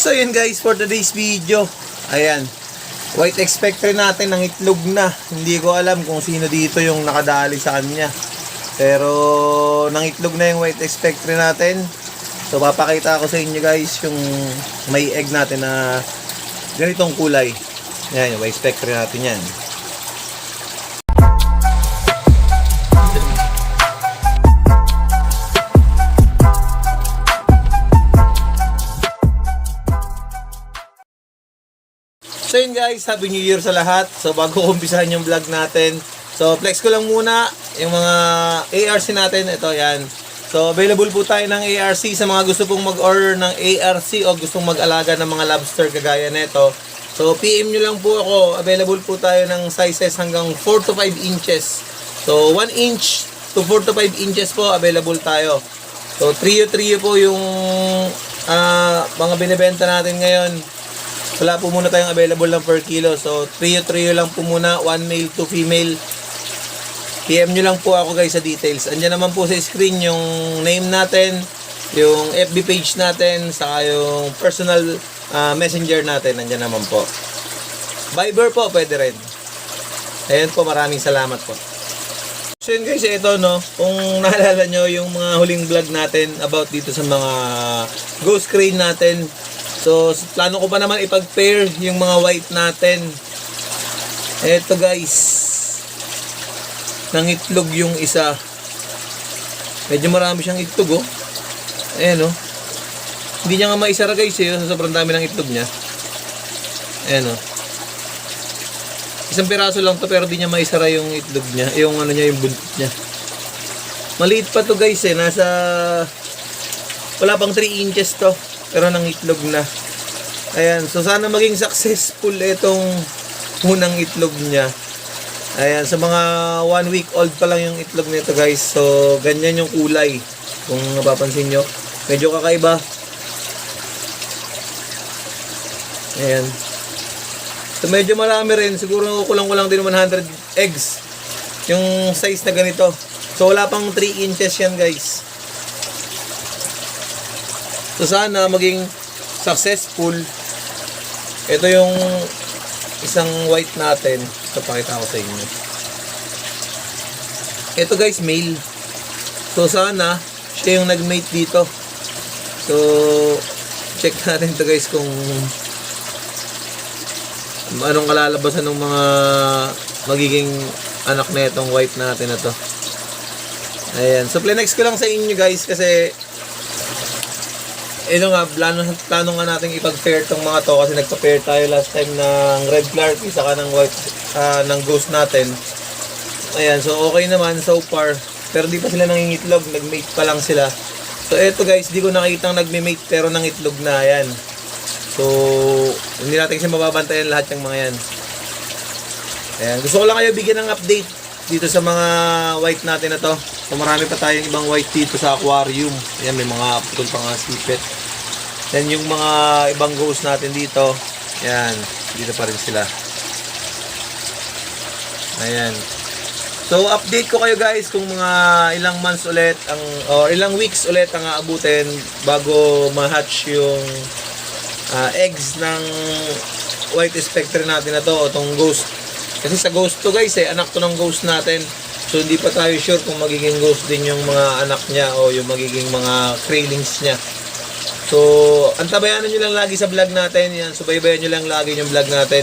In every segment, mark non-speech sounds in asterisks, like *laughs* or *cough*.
So yun guys, for today's video, ayan, white expector natin ng itlog na. Hindi ko alam kung sino dito yung nakadali sa kanya. Pero nang itlog na yung white expector natin. So papakita ko sa inyo guys yung may egg natin na ganitong kulay. Yan, yung white spectre natin yan. So yun guys, Happy New Year sa lahat. So bago ko umpisahan yung vlog natin, so flex ko lang muna yung mga ARC natin. Ito yan. So available po tayo ng ARC sa mga gusto pong mag-order ng ARC o gustong mag-alaga ng mga lobster kagaya nito. So PM nyo lang po ako. Available po tayo ng sizes hanggang 4 to 5 inches. So 1 inch to 4 to 5 inches po available tayo. So trio-trio po yung ah, mga binibenta natin ngayon. Wala po muna tayong available ng per kilo. So, trio-trio lang po muna. One male, two female. PM nyo lang po ako guys sa details. Andyan naman po sa screen yung name natin, yung FB page natin, saka yung personal ah, messenger natin. Andyan naman po. Viber po, pwede rin. Ayan po, maraming salamat po. So yun guys, ito no, kung *laughs* naalala nyo yung mga huling vlog natin about dito sa mga ghost crane natin. So, plano ko pa naman ipag-pair yung mga white natin. Eto guys, nangitlog yung isa. Medyo marami siyang itlog oh. Ayan oh. Hindi niya nga maisara guys eh, sa sobrang dami ng itlog niya. Ayan oh. Isang piraso lang to pero di niya maisara yung itlog niya, yung ano niya, yung buntot niya. Maliit pa to guys eh, nasa wala pang 3 inches to pero nang itlog na. Ayan, so sana maging successful itong unang itlog niya. Ayan, sa mga one week old pa lang yung itlog nito guys. So, ganyan yung kulay. Kung napapansin nyo. Medyo kakaiba. Ayan. So, medyo marami rin. Siguro kulang-kulang din 100 eggs. Yung size na ganito. So, wala pang 3 inches yan guys. So, sana maging successful. Ito yung isang white natin. Ito, pakita ko sa inyo. Ito guys, male. So, sana siya yung nag-mate dito. So, check natin to guys kung anong kalalabasan ng mga magiging anak na itong white natin na to. Ayan. So, plenex ko lang sa inyo guys kasi ito nga, plano, plano nga natin ipag-pair tong mga to kasi nagpa-pair tayo last time ng Red Clark saka ng white ah, ng ghost natin. Ayan, so okay naman so far. Pero di pa sila nangingitlog, nag-mate pa lang sila. So eto guys, di ko nakitang nagme-mate pero nangitlog na. Ayan. So, hindi natin kasi mababantayan lahat ng mga yan. Ayan, gusto ko lang kayo bigyan ng update dito sa mga white natin na to. So, marami pa tayong ibang white dito sa aquarium. Ayan, may mga putol pa nga sipit. Then, yung mga ibang ghost natin dito, ayan, dito pa rin sila. Ayan. So, update ko kayo guys kung mga ilang months ulit ang or ilang weeks ulit ang aabutin bago ma-hatch yung ah, eggs ng white spectre natin na to o tong ghost. Kasi sa ghost to guys eh, anak to ng ghost natin. So hindi pa tayo sure kung magiging ghost din yung mga anak niya o yung magiging mga krillings niya. So, antabayanan nyo lang lagi sa vlog natin. Yan, subaybayan nyo lang lagi yung vlog natin.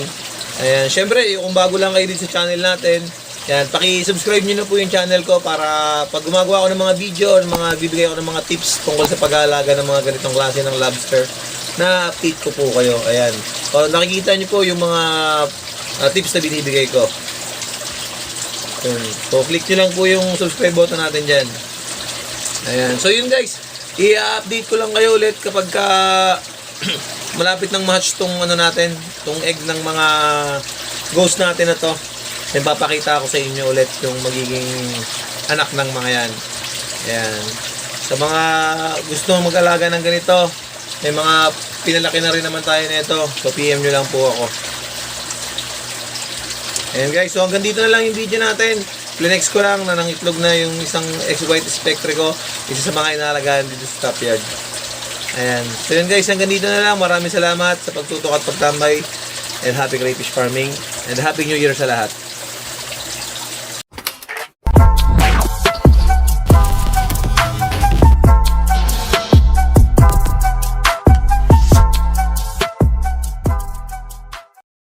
Ayan, syempre, kung bago lang kayo dito sa channel natin, yan, paki-subscribe nyo na po yung channel ko para pag gumagawa ako ng mga video, ng mga bibigay ako ng mga tips tungkol sa pag-aalaga ng mga ganitong klase ng lobster, na update ko po kayo. Ayan. O, nakikita nyo po yung mga ah, tips na binibigay ko. So, click nyo lang po yung subscribe button natin dyan. Ayan. So, yun guys. I-update ko lang kayo ulit kapag ka *clears throat* malapit ng match tong ano natin, tong egg ng mga ghost natin na to. Then papakita ko sa inyo ulit yung magiging anak ng mga yan. Ayan. Sa mga gusto mag-alaga ng ganito, may mga pinalaki na rin naman tayo nito. So PM nyo lang po ako. Ayan guys, so hanggang dito na lang yung video natin. Plinex ko lang na nangitlog na yung isang X-White Spectre ko. Isa sa mga inalagaan dito sa top yard. Ayan. So yun guys, hanggang dito na lang. Maraming salamat sa pagtutok at pagtambay. And happy crayfish farming. And happy new year sa lahat.